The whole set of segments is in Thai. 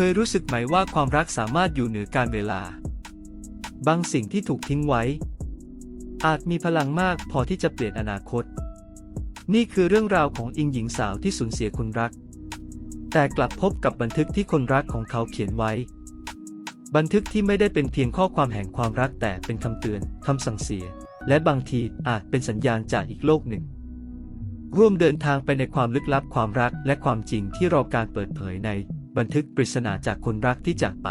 เคยรู้สึกไหมว่าความรักสามารถอยู่เหนือการเวลา บางสิ่งที่ถูกทิ้งไว้ อาจมีพลังมากพอที่จะเปลี่ยนอนาคต นี่คือเรื่องราวของอิงหญิงสาวที่สูญเสียคนรัก แต่กลับพบกับบันทึกที่คนรักของเขาเขียนไว้ บันทึกที่ไม่ได้เป็นเพียงข้อความแห่งความรักแต่เป็นคำเตือนคำสั่งเสีย และบางทีอาจเป็นสัญญาณจากอีกโลกหนึ่งร่วมเดินทางไปในความลึกลับความรักและความจริงที่รอการเปิดเผยใน บันทึกปริศนาจากคนรักที่จากไป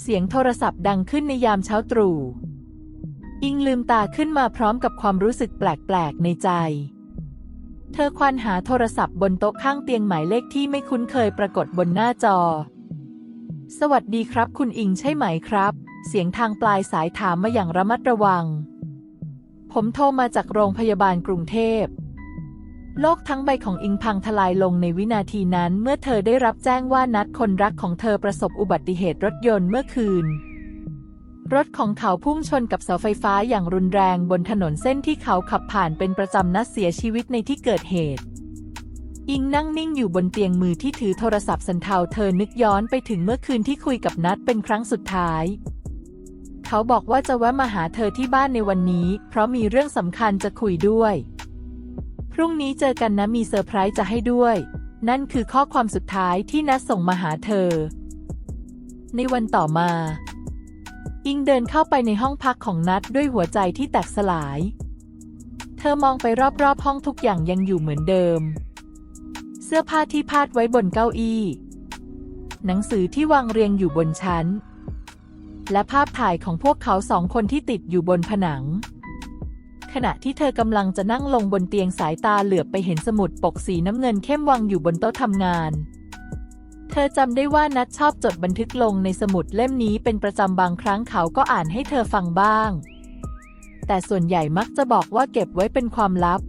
เสียงโทรศัพท์ดังขึ้นในยามเช้าตรู่อิงลืมตาขึ้นมาพร้อมกับความรู้สึกแปลกๆในใจ เธอควานหาโทรศัพท์บนโต๊ะข้างเตียงหมายเลขที่ไม่คุ้นเคยปรากฏบนหน้าจอ สวัสดีครับคุณอิงใช่ไหมครับ เสียงทางปลายสายถามมาอย่างระมัดระวัง ผมโทรมาจากโรงพยาบาลกรุงเทพ โลกทั้งใบของอิงพังทลายลงในวินาทีนั้น เมื่อเธอได้รับแจ้งว่านัดคนรักของเธอประสบอุบัติเหตุรถยนต์เมื่อคืน รถของเขาพุ่งชนกับเสาไฟฟ้าอย่างรุนแรงบนถนนเส้นที่เขาขับผ่านเป็นประจำนัดเสียชีวิตในที่เกิดเหตุ อิงนั่งนิ่งอยู่บนเตียงมือที่ถือโทรศัพท์สันเทาเธอนึกย้อนไปถึงเมื่อคืนที่คุยกับนัดเป็นครั้งสุดท้ายเขาบอกว่าจะแวะมาหาเธอที่บ้านในวันนี้ เพราะมีเรื่องสำคัญจะคุยด้วย พรุ่งนี้เจอกันนะมีเซอร์ไพรส์จะให้ด้วย นั่นคือข้อความสุดท้ายที่นัดส่งมาหาเธอ ในวันต่อมา อิงเดินเข้าไปในห้องพักของนัดด้วยหัวใจที่แตกสลาย เธอมองไปรอบๆห้องทุกอย่างยังอยู่เหมือนเดิม เสื้อผ้าที่พาดไว้บนเก้าอี้ หนังสือที่วางเรียงอยู่บนชั้น และภาพถ่ายของพวกเขาสองคนที่ติดอยู่บนผนัง ขณะที่เธอกำลังจะนั่งลงบนเตียงสายตาเหลือบไปเห็นสมุดปกสีน้ำเงินเข้มวางอยู่บนโต๊ะทำงาน เธอจำได้ว่านัดชอบจดบันทึกลงในสมุดเล่มนี้เป็นประจำบางครั้งเขาก็อ่านให้เธอฟังบ้าง แต่ส่วนใหญ่มักจะบอกว่าเก็บไว้เป็นความลับ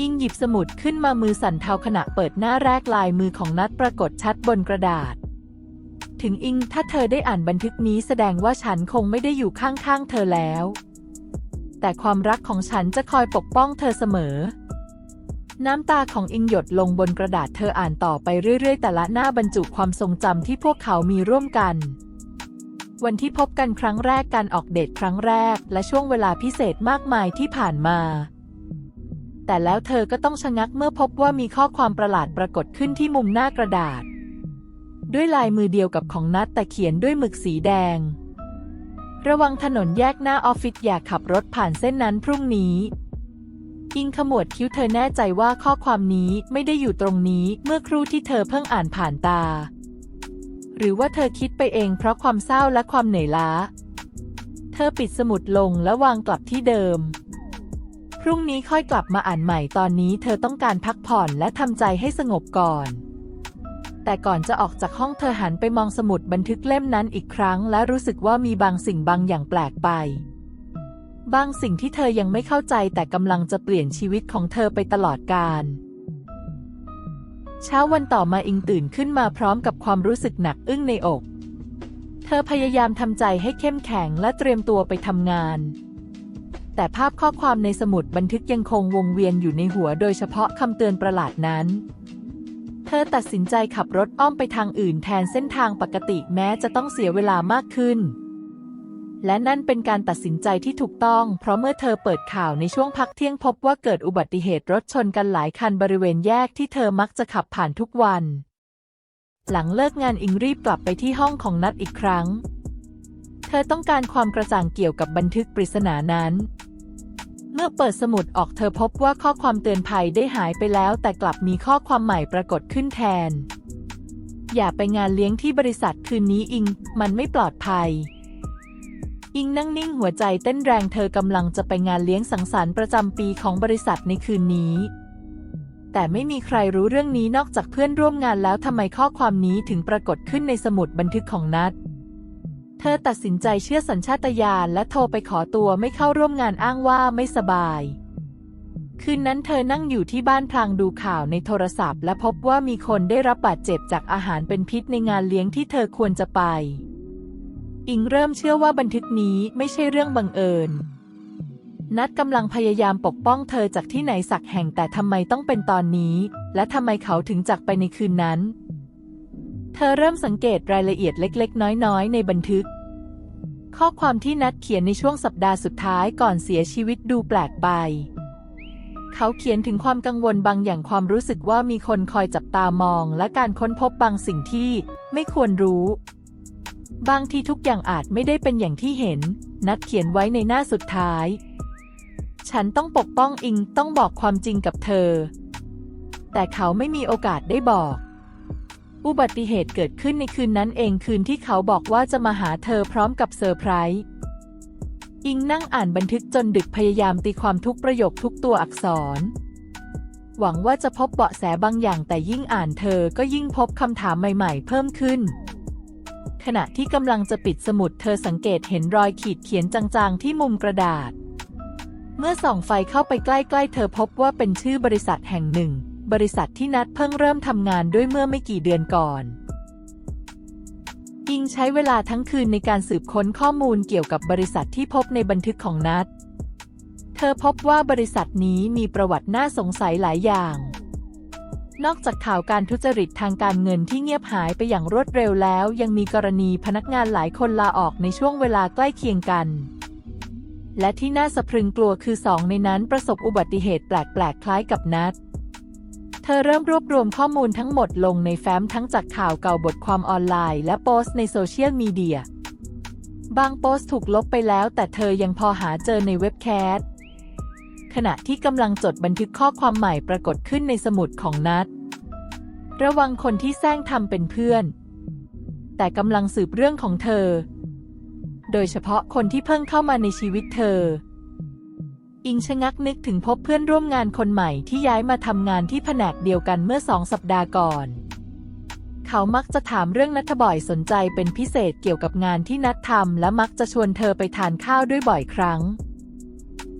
อิงหยิบสมุดขึ้นมามือสั่นเทาขณะเปิดหน้าแรกลายมือของนัดปรากฏชัดบนกระดาษถึงอิงถ้าเธอได้อ่านบันทึกนี้แสดงว่าฉันคงไม่ได้อยู่ข้างๆ เธอแล้ว แต่ความรักของฉันจะคอยปกป้องเธอเสมอ น้ำตาของอิงหยดลงบนกระดาษเธออ่านต่อไปเรื่อยๆ แต่ละหน้าบรรจุความทรงจำที่พวกเขามีร่วมกัน วันที่พบกันครั้งแรกการออกเดทครั้งแรก และช่วงเวลาพิเศษมากมายที่ผ่านมา แต่แล้วเธอก็ต้องชะงักเมื่อพบว่ามีข้อความประหลาดปรากฏขึ้นที่มุมหน้ากระดาษ ด้วยลายมือเดียวกับของนัดแต่เขียนด้วยหมึกสีแดง ระวังถนนแยกหน้าออฟฟิศอย่าขับรถผ่านเส้นนั้นพรุ่งนี้ อิงขมวดคิ้วเธอแน่ใจว่าข้อความนี้ไม่ได้อยู่ตรงนี้เมื่อครู่ที่เธอเพิ่งอ่านผ่านตา หรือว่าเธอคิดไปเองเพราะความเศร้าและความเหนื่อยล้า เธอปิดสมุดลงและวางกลับที่เดิม พรุ่งนี้ค่อยกลับมาอ่านใหม่ตอนนี้เธอต้องการพักผ่อนและทำใจให้สงบก่อน แต่ก่อนจะออกจากห้องเธอหันไปมองสมุดบันทึกเล่มนั้นอีกครั้ง และรู้สึกว่ามีบางสิ่งบางอย่างแปลกไป บางสิ่งที่เธอยังไม่เข้าใจแต่กำลังจะเปลี่ยนชีวิตของเธอไปตลอดกาลเช้าวันต่อมาอิงตื่นขึ้นมาพร้อมกับความรู้สึกหนักอึ้งในอก เธอพยายามทำใจให้เข้มแข็งและเตรียมตัวไปทำงาน แต่ภาพข้อความในสมุดบันทึกยังคงวงเวียนอยู่ในหัวโดยเฉพาะคำเตือนประหลาดนั้น เธอตัดสินใจขับรถอ้อมไปทางอื่นแทนเส้นทางปกติแม้จะต้องเสียเวลามากขึ้น และนั่นเป็นการตัดสินใจที่ถูกต้อง เพราะเมื่อเธอเปิดข่าวในช่วงพักเที่ยงพบว่าเกิดอุบัติเหตุรถชนกันหลายคันบริเวณแยกที่เธอมักจะขับผ่านทุกวัน หลังเลิกงานอิงรีบกลับไปที่ห้องของนัดอีกครั้ง เธอต้องการความกระจ่างเกี่ยวกับบันทึกปริศนานั้น เมื่อเปิดสมุดออกเธอพบว่าข้อความเตือนภัยได้หายไปแล้ว แต่กลับมีข้อความใหม่ปรากฏขึ้นแทน อย่าไปงานเลี้ยงที่บริษัทคืนนี้อิง มันไม่ปลอดภัย อิงนั่งนิ่งหัวใจเต้นแรงเธอกำลังจะไปงานเลี้ยงสังสรรค์ประจำปีของบริษัทในคืนนี้ แต่ไม่มีใครรู้เรื่องนี้นอกจากเพื่อนร่วมงานแล้วทำไมข้อความนี้ถึงปรากฏขึ้นในสมุดบันทึกของนัด เธอตัดสินใจเชื่อสัญชาตญาณและโทรไปขอตัวไม่เข้าร่วมงานอ้างว่าไม่สบาย คืนนั้นเธอนั่งอยู่ที่บ้านพลางดูข่าวในโทรศัพท์ และพบว่ามีคนได้รับบาดเจ็บจากอาหารเป็นพิษในงานเลี้ยงที่เธอควรจะไป อิงเริ่มเชื่อว่าบันทึกนี้ไม่ใช่เรื่องบังเอิญ นัดกำลังพยายามปกป้องเธอจากที่ไหนสักแห่งแต่ทำไมต้องเป็นตอนนี้ และทำไมเขาถึงจากไปในคืนนั้น เธอเริ่มสังเกตรายละเอียดเล็ก ๆ น้อย ๆ ในบันทึก ข้อความที่นัดเขียนในช่วงสัปดาห์สุดท้ายก่อนเสียชีวิตดูแปลกไป เขาเขียนถึงความกังวลบางอย่างความรู้สึกว่ามีคนคอยจับตามอง และการค้นพบบางสิ่งที่ไม่ควรรู้ บางทีทุกอย่างอาจไม่ได้เป็นอย่างที่เห็น นัดเขียนไว้ในหน้าสุดท้าย ฉันต้องปกป้องอิงต้องบอกความจริงกับเธอ แต่เขาไม่มีโอกาสได้บอก อุบัติเหตุเกิดขึ้นในคืนนั้นเองคืนที่เขาบอกว่าจะมาหาเธอพร้อมกับเซอร์ไพรส์อิงนั่งอ่านบันทึกจนดึกพยายามตีความทุกประโยคทุกตัวอักษร หวังว่าจะพบเบาะแสบางอย่างแต่ยิ่งอ่านเธอก็ยิ่งพบคำถามใหม่ๆ เพิ่มขึ้น ขณะที่กำลังจะปิดสมุดเธอสังเกตเห็นรอยขีดเขียนจางๆ ที่มุมกระดาษ เมื่อส่องไฟเข้าไปใกล้ๆ เธอพบว่าเป็นชื่อบริษัทแห่งหนึ่ง บริษัทที่นัดเพิ่งเริ่มทำงานด้วยเมื่อไม่กี่เดือนก่อนอิงใช้เวลาทั้งคืนในการสืบค้นข้อมูลเกี่ยวกับบริษัทที่พบในบันทึกของนัด เธอพบว่าบริษัทนี้มีประวัติน่าสงสัยหลายอย่าง นอกจากข่าวการทุจริตทางการเงินที่เงียบหายไปอย่างรวดเร็วแล้ว ยังมีกรณีพนักงานหลายคนลาออกในช่วงเวลาใกล้เคียงกัน และที่น่าสะพรึงกลัวคือสองในนั้นประสบอุบัติเหตุแปลกๆคล้ายกับนัด เธอเริ่มรวบรวมข้อมูลทั้งหมดลงในแฟ้มทั้งจากข่าวเก่าบทความออนไลน์และโพสต์ในโซเชียลมีเดีย บางโพสต์ถูกลบไปแล้วแต่เธอยังพอหาเจอในเว็บแคสขณะที่กำลังจดบันทึกข้อความใหม่ปรากฏขึ้นในสมุดของนัด ระวังคนที่แซงทำเป็นเพื่อน แต่กำลังสืบเรื่องของเธอ โดยเฉพาะคนที่เพิ่งเข้ามาในชีวิตเธอ อิงชะงักนึกถึงพบเพื่อนร่วมงานคนใหม่ที่ย้ายมาทำงานที่แผนกเดียวกันเมื่อสองสัปดาห์ก่อน เขามักจะถามเรื่องนัทบ่อยสนใจเป็นพิเศษเกี่ยวกับงานที่นัดทำและมักจะชวนเธอไปทานข้าวด้วยบ่อยครั้ง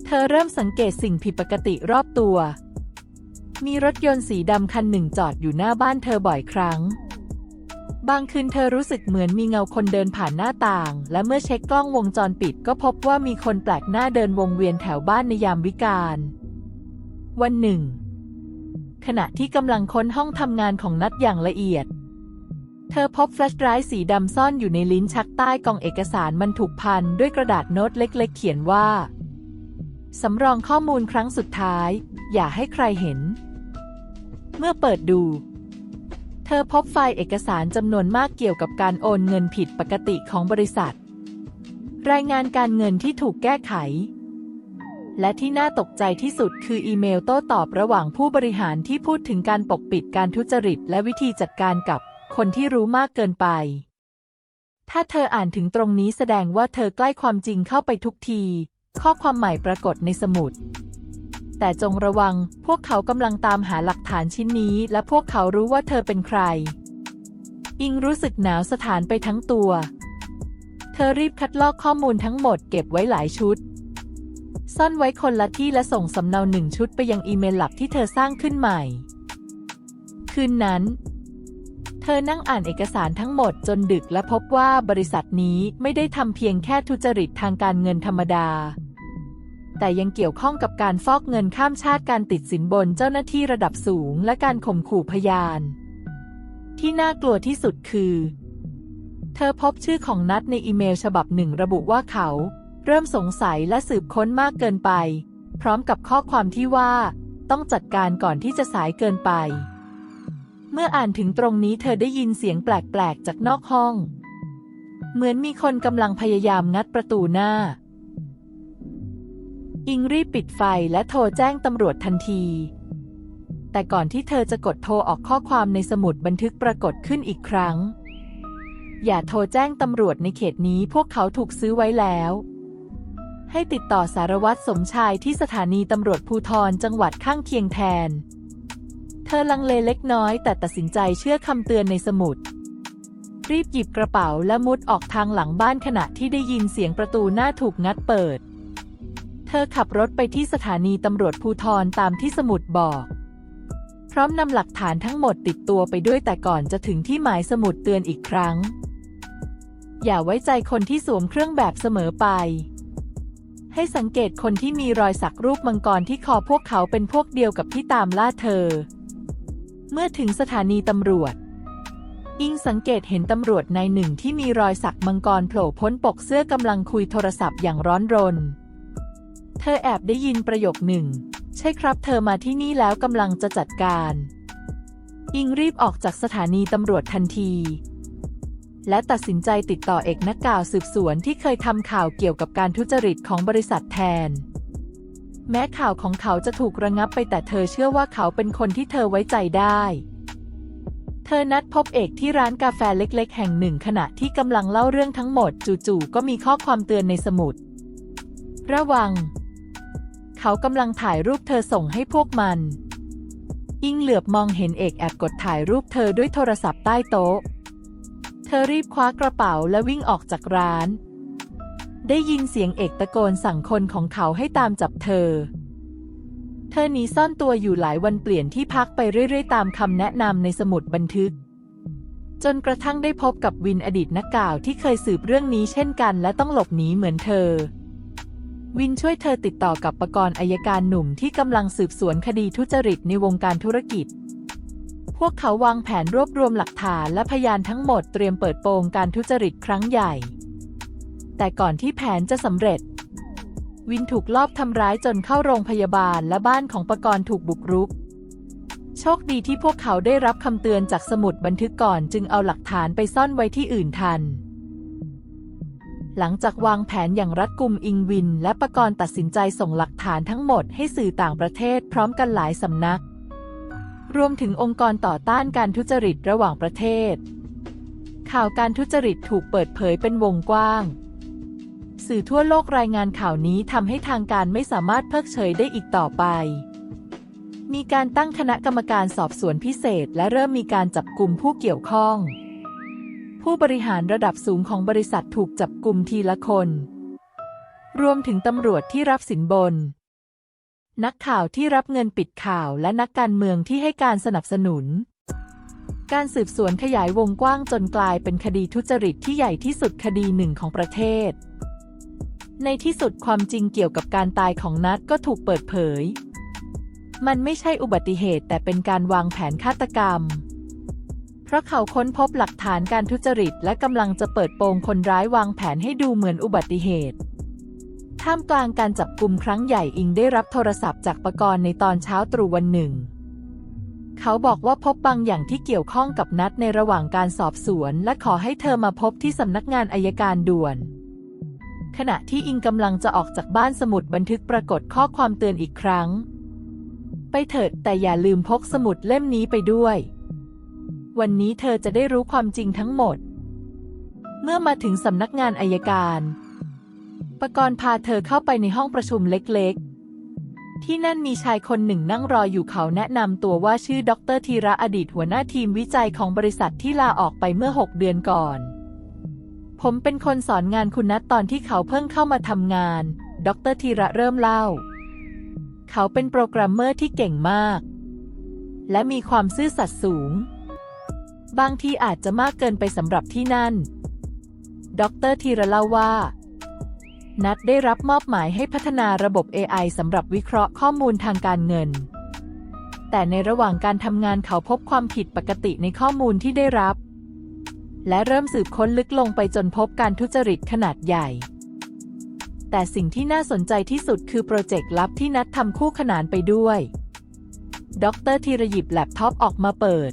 เธอเริ่มสังเกตสิ่งผิดปกติรอบตัว มีรถยนต์สีดำคันหนึ่งจอดอยู่หน้าบ้านเธอบ่อยครั้ง บางคืนเธอรู้สึกเหมือนมีเงาคนเดินผ่านหน้าต่าง และเมื่อเช็คกล้องวงจรปิดก็พบว่ามีคนแปลกหน้าเดินวงเวียนแถวบ้านในยามวิกาล วันหนึ่ง ขณะที่กำลังค้นห้องทำงานของนัดอย่างละเอียด เธอพบแฟลชไดรฟ์สีดำซ่อนอยู่ในลิ้นชักใต้กล่องเอกสารมันถูกพันด้วยกระดาษโน้ตเล็ก ๆ เขียนว่า สำรองข้อมูลครั้งสุดท้าย อย่าให้ใครเห็น เมื่อเปิดดู เธอพบไฟล์เอกสารจำนวนมากเกี่ยวกับการโอนเงินผิดปกติของบริษัท รายงานการเงินที่ถูกแก้ไข และที่น่าตกใจที่สุดคืออีเมลโต้ตอบระหว่างผู้บริหารที่พูดถึงการปกปิดการทุจริตและวิธีจัดการกับคนที่รู้มากเกินไป ถ้าเธออ่านถึงตรงนี้แสดงว่าเธอใกล้ความจริงเข้าไปทุกที ข้อความใหม่ปรากฏในสมุด แต่จงระวัง พวกเขากำลังตามหาหลักฐานชิ้นนี้ และพวกเขารู้ว่าเธอเป็นใคร อิงรู้สึกหนาวสถานไปทั้งตัว เธอรีบคัดลอกข้อมูลทั้งหมดเก็บไว้หลายชุด ซ่อนไว้คนละที่และส่งสำเนาหนึ่งชุดไปยังอีเมลหลักที่เธอสร้างขึ้นใหม่ คืนนั้นเธอนั่งอ่านเอกสารทั้งหมดจนดึกและพบว่าบริษัทนี้ไม่ได้ทำเพียงแค่ทุจริตทางการเงินธรรมดา แต่ยังเกี่ยวข้องกับการฟอกเงินข้ามชาติการติดสินบนเจ้าหน้าที่ระดับสูง และการข่มขู่พยาน ที่น่ากลัวที่สุดคือ เธอพบชื่อของนัดในอีเมลฉบับหนึ่งระบุว่าเขา เริ่มสงสัยและสืบค้นมากเกินไป พร้อมกับข้อความที่ว่า ต้องจัดการก่อนที่จะสายเกินไป เมื่ออ่านถึงตรงนี้เธอได้ยินเสียงแปลกๆจากนอกห้อง เหมือนมีคนกำลังพยายามงัดประตูหน้า อิงรีบปิดไฟและโทรแจ้งตำรวจทันที แต่ก่อนที่เธอจะกดโทรออกข้อความในสมุดบันทึกปรากฏขึ้นอีกครั้ง อย่าโทรแจ้งตำรวจในเขตนี้พวกเขาถูกซื้อไว้แล้ว ให้ติดต่อสารวัตรสมชายที่สถานีตำรวจภูทรจังหวัดข้างเคียงแทน เธอลังเลเล็กน้อยแต่ตัดสินใจเชื่อคำเตือนในสมุดรีบหยิบกระเป๋าและมุดออกทางหลังบ้านขณะที่ได้ยินเสียงประตูหน้าถูกงัดเปิด เธอขับรถไปที่สถานีตำรวจภูทรตามที่สมุดบอก พร้อมนำหลักฐานทั้งหมดติดตัวไปด้วยแต่ก่อนจะถึงที่หมายสมุดเตือนอีกครั้ง อย่าไว้ใจคนที่สวมเครื่องแบบเสมอไปใให้สังเกตคนที่มีรอยสักรูปมังกรที่คอพวกเขาเป็นพวกเดียวกับที่ตามล่าเธอ เมื่อถึงสถานีตำรวจอิงสังเกตเห็นตำรวจนายหนึ่งที่มีรอยสักมังกรโผล่พ้นปกเสื้อกำลังคุยโทรศัพท์อย่างร้อนรน เธอแอบได้ยินประโยคหนึ่ง ใช่ครับ เธอมาที่นี่แล้วกำลังจะจัดการ อิงรีบออกจากสถานีตำรวจทันที และตัดสินใจติดต่อเอกนักข่าวสืบสวนที่เคยทำข่าวเกี่ยวกับการทุจริตของบริษัทแทน แม้ข่าวของเขาจะถูกระงับไปแต่เธอเชื่อว่าเขาเป็นคนที่เธอไว้ใจได้เธอนัดพบเอกที่ร้านกาแฟเล็ก ๆ แห่งหนึ่งขณะที่กำลังเล่าเรื่องทั้งหมด จู่ๆก็มีข้อความเตือนในสมุด ระวัง เขากำลังถ่ายรูปเธอส่งให้พวกมัน อิงเหลือบมองเห็นเอกแอบกดถ่ายรูปเธอด้วยโทรศัพท์ใต้โต๊ะ เธอรีบคว้ากระเป๋าและวิ่งออกจากร้าน ได้ยินเสียงเอกตะโกนสั่งคนของเขาให้ตามจับเธอ เธอหนีซ่อนตัวอยู่หลายวันเปลี่ยนที่พักไปเรื่อยๆ ตามคำแนะนำในสมุดบันทึก จนกระทั่งได้พบกับวินอดีตนักข่าวที่เคยสืบเรื่องนี้เช่นกัน และต้องหลบหนีเหมือนเธอ วินช่วยเธอติดต่อกับประกรณ์อายการหนุ่มที่กำลังสืบสวนคดีทุจริตในวงการธุรกิจ พวกเขาวางแผนรวบรวมหลักฐานและพยานทั้งหมดเตรียมเปิดโปงการทุจริตครั้งใหญ่ แต่ก่อนที่แผนจะสำเร็จ วินถูกลอบทำร้ายจนเข้าโรงพยาบาลและบ้านของประกรณ์ถูกบุกรุก โชคดีที่พวกเขาได้รับคำเตือนจากสมุดบันทึกก่อนจึงเอาหลักฐานไปซ่อนไว้ที่อื่นทัน หลังจากวางแผนอย่างรัดกุมอิงวิน และประกรณ์ตัดสินใจส่งหลักฐานทั้งหมดให้สื่อต่างประเทศพร้อมกันหลายสำนัก รวมถึงองค์กรต่อต้านการทุจริตระหว่างประเทศ ข่าวการทุจริตถูกเปิดเผยเป็นวงกว้าง สื่อทั่วโลกรายงานข่าวนี้ทำให้ทางการไม่สามารถเพิกเฉยได้อีกต่อไป มีการตั้งคณะกรรมการสอบสวนพิเศษ และเริ่มมีการจับกลุ่มผู้เกี่ยวข้อง ผู้บริหารระดับสูงของบริษัทถูกจับกลุ่มทีละคน รวมถึงตำรวจที่รับสินบน นักข่าวที่รับเงินปิดข่าวและนักการเมืองที่ให้การสนับสนุน การสืบสวนขยายวงกว้างจนกลายเป็นคดีทุจริตที่ใหญ่ที่สุดคดีหนึ่งของประเทศ ในที่สุดความจริงเกี่ยวกับการตายของนัทก็ถูกเปิดเผย มันไม่ใช่อุบัติเหตุแต่เป็นการวางแผนฆาตกรรม เพราะเขาค้นพบหลักฐานการทุจริต และกำลังจะเปิดโปงคนร้ายวางแผนให้ดูเหมือนอุบัติเหตุ ท่ามกลางการจับกลุ่มครั้งใหญ่อิงได้รับโทรศัพท์จากประกรณ์ในตอนเช้าตรู่วันหนึ่ง เขาบอกว่าพบบางอย่างที่เกี่ยวข้องกับนัดในระหว่างการสอบสวน และขอให้เธอมาพบที่สำนักงานอายการด่วน ขณะที่อิงกำลังจะออกจากบ้านสมุดบันทึกปรากฏข้อความเตือนอีกครั้ง ไปเถิดแต่อย่าลืมพกสมุดเล่มนี้ไปด้วย วันนี้เธอจะได้รู้ความจริงทั้งหมด เมื่อมาถึงสำนักงานอายการ ประกรณ์พาเธอเข้าไปในห้องประชุมเล็กๆ ที่นั่นมีชายคนหนึ่งนั่งรออยู่เขาแนะนำตัวว่าชื่อดรธีระอดีตหัวหน้าทีมวิจัยของบริษัทที่ลาออกไปเมื่อ 6 เดือนก่อน ผมเป็นคนสอนงานคุณนัทตอนที่เขาเพิ่งเข้ามาทำงาน ดรธีระเริ่มเล่า เขาเป็นโปรแกรมเมอร์ที่เก่งมาก และมีความซื่อสัตย์สูง บางทีอาจจะมากเกินไปสำหรับที่นั่น ดรธีระเล่าว่า นัดได้รับมอบหมายให้พัฒนาระบบ AI สำหรับวิเคราะห์ข้อมูลทางการเงิน แต่ในระหว่างการทำงานเขาพบความผิดปกติในข้อมูลที่ได้รับ และเริ่มสืบค้นลึกลงไปจนพบการทุจริตขนาดใหญ่ แต่สิ่งที่น่าสนใจที่สุดคือโปรเจกต์ลับที่นัดทำคู่ขนานไปด้วย ดรธีรหยิบแล็ปท็อปออกมาเปิด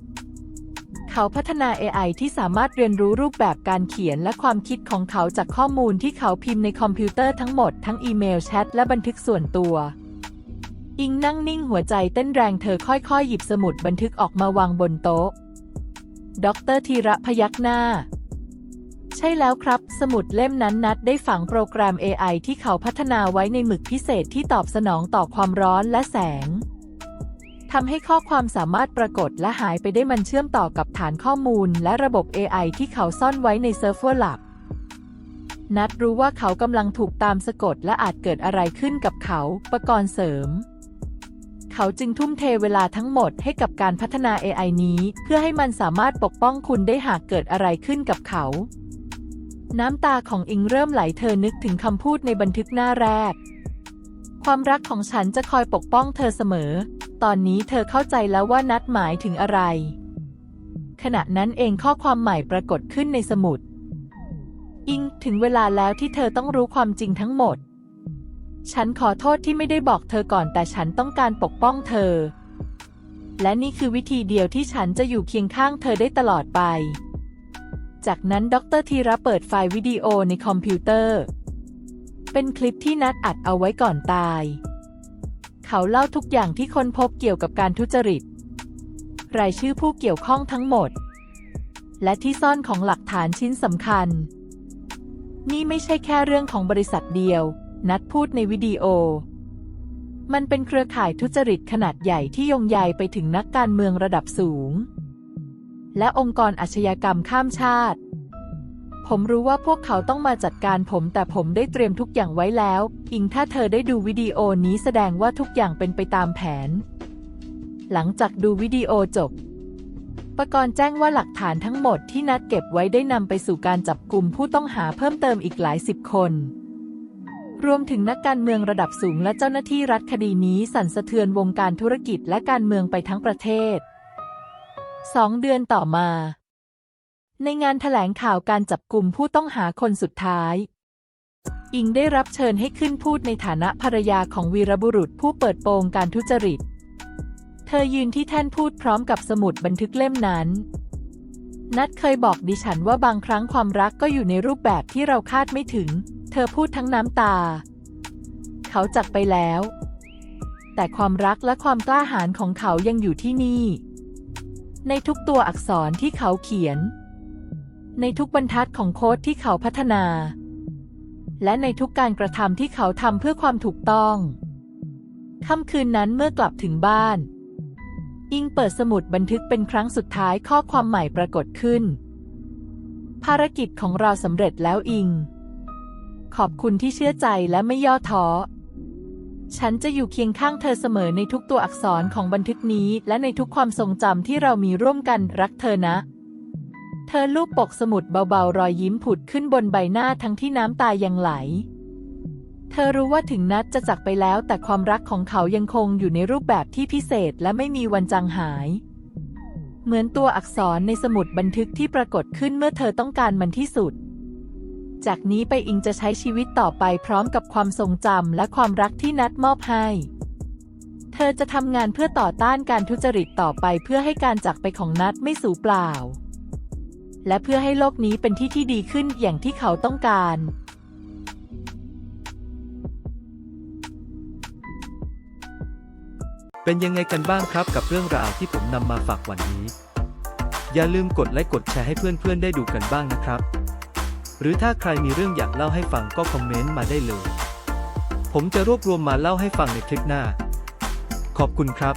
เขาพัฒนา AI ที่สามารถเรียนรู้รูปแบบการเขียนและความคิดของเขาจากข้อมูลที่เขาพิมพ์ในคอมพิวเตอร์ทั้งหมดทั้งอีเมลแชทและบันทึกส่วนตัว อิงนั่งนิ่งหัวใจเต้นแรงเธอค่อยๆ หยิบสมุดบันทึกออกมาวางบนโต๊ะ ดรธีระพยักหน้า ใช่แล้วครับ สมุดเล่มนั้นนัดได้ฝังโปรแกรม AI ที่เขาพัฒนาไว้ในหมึกพิเศษที่ตอบสนองต่อความร้อนและแสง ทำให้ข้อความสามารถปรากฏและหายไปได้มันเชื่อมต่อกับฐานข้อมูล และระบบ AI ที่เขาซ่อนไว้ในเซิร์ฟเวอร์หลับนัดรู้ว่าเขากำลังถูกตามสะกดและอาจเกิดอะไรขึ้นกับเขาประกรณ์เสริม เขาจึงทุ่มเทเวลาทั้งหมดให้กับการพัฒนา AI นี้ เพื่อให้มันสามารถปกป้องคุณได้หากเกิดอะไรขึ้นกับเขา น้ำตาของอิงเริ่มไหลเธอนึกถึงคำพูดในบันทึกหน้าแรก ความรักของฉันจะคอยปกป้องเธอเสมอ ตอนนี้เธอเข้าใจแล้วว่านัดหมายถึงอะไร ขณะนั้นเองข้อความใหม่ปรากฏขึ้นในสมุด อิงถึงเวลาแล้วที่เธอต้องรู้ความจริงทั้งหมด ฉันขอโทษที่ไม่ได้บอกเธอก่อนแต่ฉันต้องการปกป้องเธอ และนี่คือวิธีเดียวที่ฉันจะอยู่เคียงข้างเธอได้ตลอดไป จากนั้นดรธีระเปิดไฟล์วิดีโอในคอมพิวเตอร์ เป็นคลิปที่นัดอัดเอาไว้ก่อนตาย เขาเล่าทุกอย่างที่ค้นพบเกี่ยวกับการทุจริต รายชื่อผู้เกี่ยวข้องทั้งหมด และที่ซ่อนของหลักฐานชิ้นสำคัญ นี่ไม่ใช่แค่เรื่องของบริษัทเดียว นัดพูดในวิดีโอ มันเป็นเครือข่ายทุจริตขนาดใหญ่ที่ยงใยไปถึงนักการเมืองระดับสูง และองค์กรอาชญากรรมข้ามชาติ ผมรู้ว่าพวกเขาต้องมาจัดการผมแต่ผมได้เตรียมทุกอย่างไว้แล้ว อิงถ้าเธอได้ดูวิดีโอนี้แสดงว่าทุกอย่างเป็นไปตามแผน หลังจากดูวิดีโอจบประกรณ์แจ้งว่าหลักฐานทั้งหมดที่นัดเก็บไว้ได้นำไปสู่การจับกลุ่มผู้ต้องหาเพิ่มเติมอีกหลายสิบคน รวมถึงนักการเมืองระดับสูงและเจ้าหน้าที่รัฐคดีนี้สั่นสะเทือนวงการธุรกิจและการเมืองไปทั้งประเทศสองเดือนต่อมา ในงานแถลงข่าวการจับกลุ่มผู้ต้องหาคนสุดท้าย อิงได้รับเชิญให้ขึ้นพูดในฐานะภรรยาของวีรบุรุษผู้เปิดโปงการทุจริต เธอยืนที่แท่นพูดพร้อมกับสมุดบันทึกเล่มนั้น นัดเคยบอกดิฉันว่าบางครั้งความรักก็อยู่ในรูปแบบที่เราคาดไม่ถึง เธอพูดทั้งน้ำตา เขาจากไปแล้ว แต่ความรักและความกล้าหาญของเขายังอยู่ที่นี่ ในทุกตัวอักษรที่เขาเขียน ในทุกบรรทัดของโค้ดที่เขาพัฒนา และในทุกการกระทำที่เขาทำเพื่อความถูกต้องค่ำคืนนั้นเมื่อกลับถึงบ้าน อิงเปิดสมุดบันทึกเป็นครั้งสุดท้ายข้อความใหม่ปรากฏขึ้น ภารกิจของเราสำเร็จแล้วอิง ขอบคุณที่เชื่อใจและไม่ย่อท้อ ฉันจะอยู่เคียงข้างเธอเสมอในทุกตัวอักษรของบันทึกนี้ และในทุกความทรงจำที่เรามีร่วมกันรักเธอนะ อลูบปกสมุดเบาๆ รอยยิ้มผุดขึ้นบนใบหน้าทั้งที่น้ำตายังไหล เธอรู้ว่าถึงนัดจะจากไปแล้วแต่ความรักของเขายังคงอยู่ในรูปแบบที่พิเศษและไม่มีวันจางหาย เหมือนตัวอักษรในสมุดบันทึกที่ปรากฏขึ้นเมื่อเธอต้องการมันที่สุด จากนี้ไปอิงจะใช้ชีวิตต่อไปพร้อมกับความทรงจำและความรักที่นัดมอบให้เธอจะทำงานเพื่อต่อต้านการทุจริตต่อไปเพื่อให้การจากไปของนัดไม่สูญเปล่า และเพื่อให้โลกนี้เป็นที่ที่ดีขึ้นอย่างที่เขาต้องการเป็นยังไงกันบ้างครับกับเรื่องราวที่ผมนำมาฝากวันนี้ อย่าลืมกดไลค์กดแชร์ให้เพื่อนๆ ได้ดูกันบ้างนะครับ หรือถ้าใครมีเรื่องอยากเล่าให้ฟังก็คอมเมนต์มาได้เลย ผมจะรวบรวมมาเล่าให้ฟังในคลิปหน้า ขอบคุณครับ